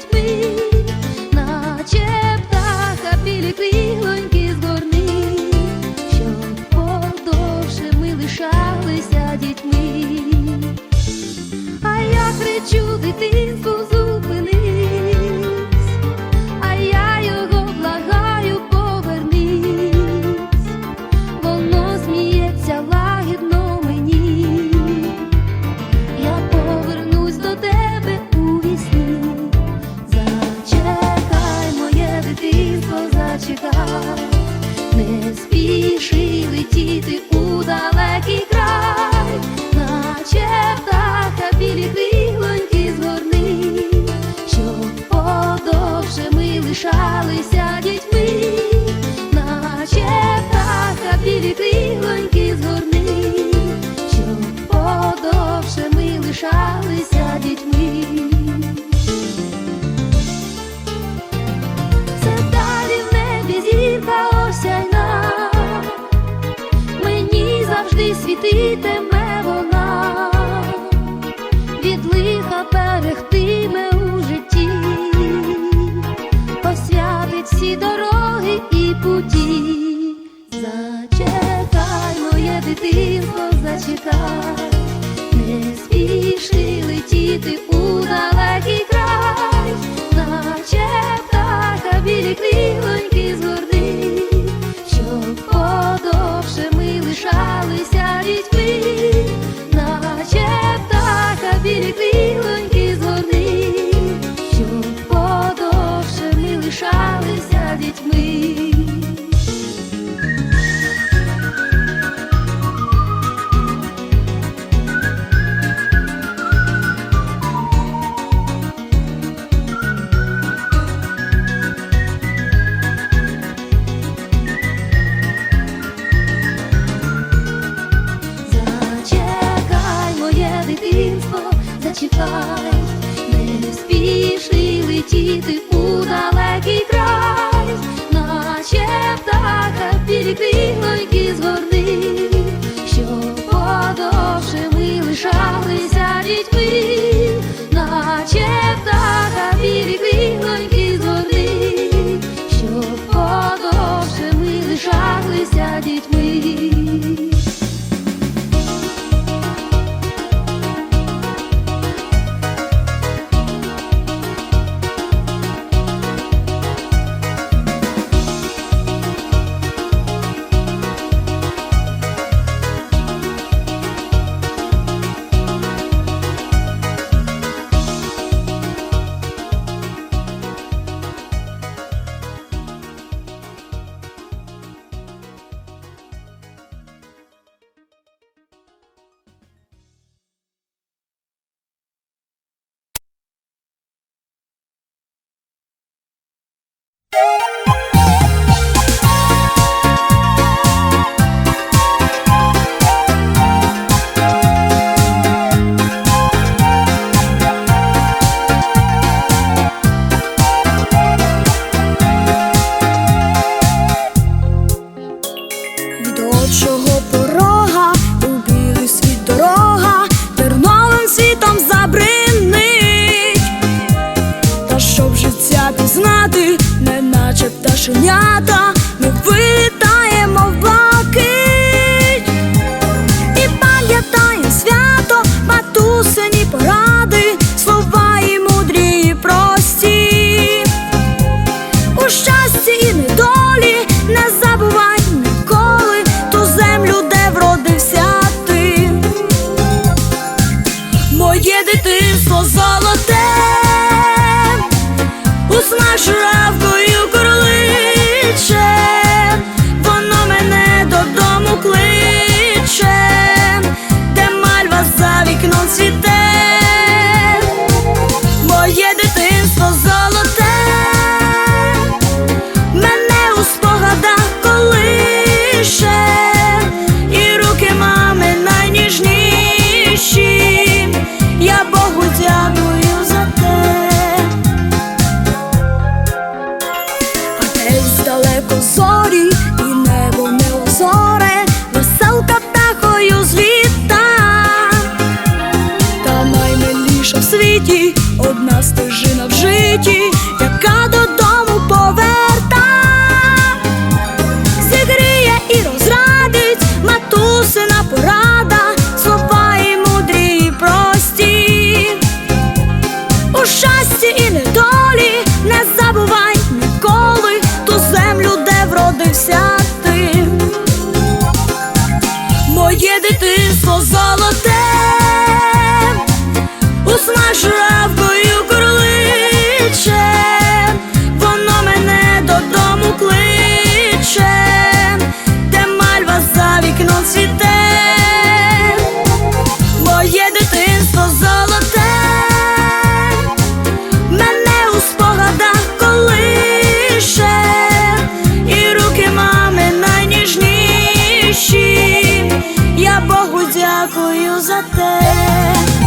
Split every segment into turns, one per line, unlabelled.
with me. Світитиме вона, від лиха берегтиме у житті, освятить всі дороги і путі. Зачекай, моє дитинство, зачекай, не спіши летіти зачекай, не спіши летіти у далекий край, наче птаха білі крилоньки згорни, щоб подовше ми лишалися дітьми, наче птаха білі крилоньки згорни, щоб подовше ми лишалися дітьми.
Наступила пора. я Богу дякую за те.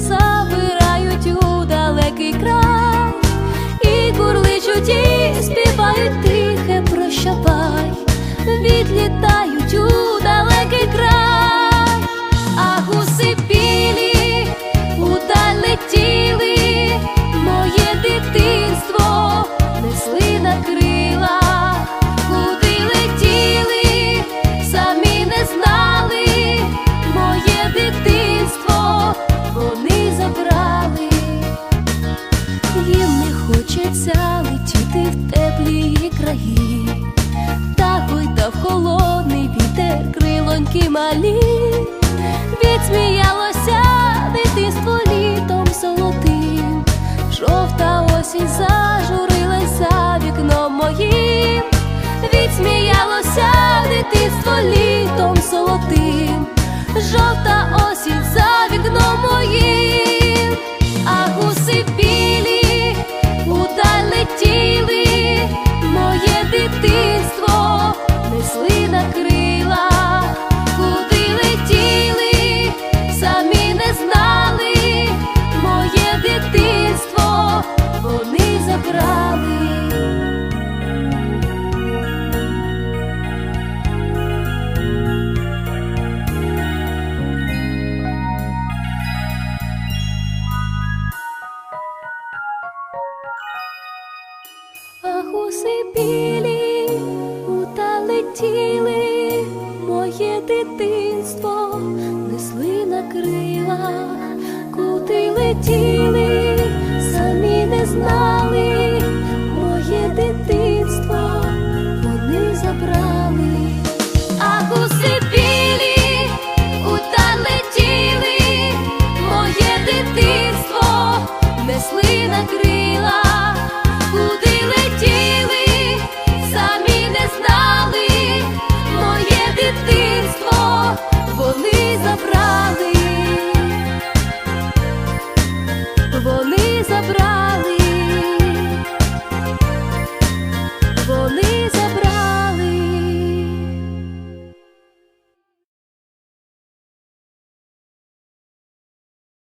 забирають у далекий край, і курличуть, і співають тихе прощапа. малі, відсміялося дитинство літом золотим, жовта осінь зажурилась за вікном моїм, відсміялося дитинство літом золотим, жовта осінь.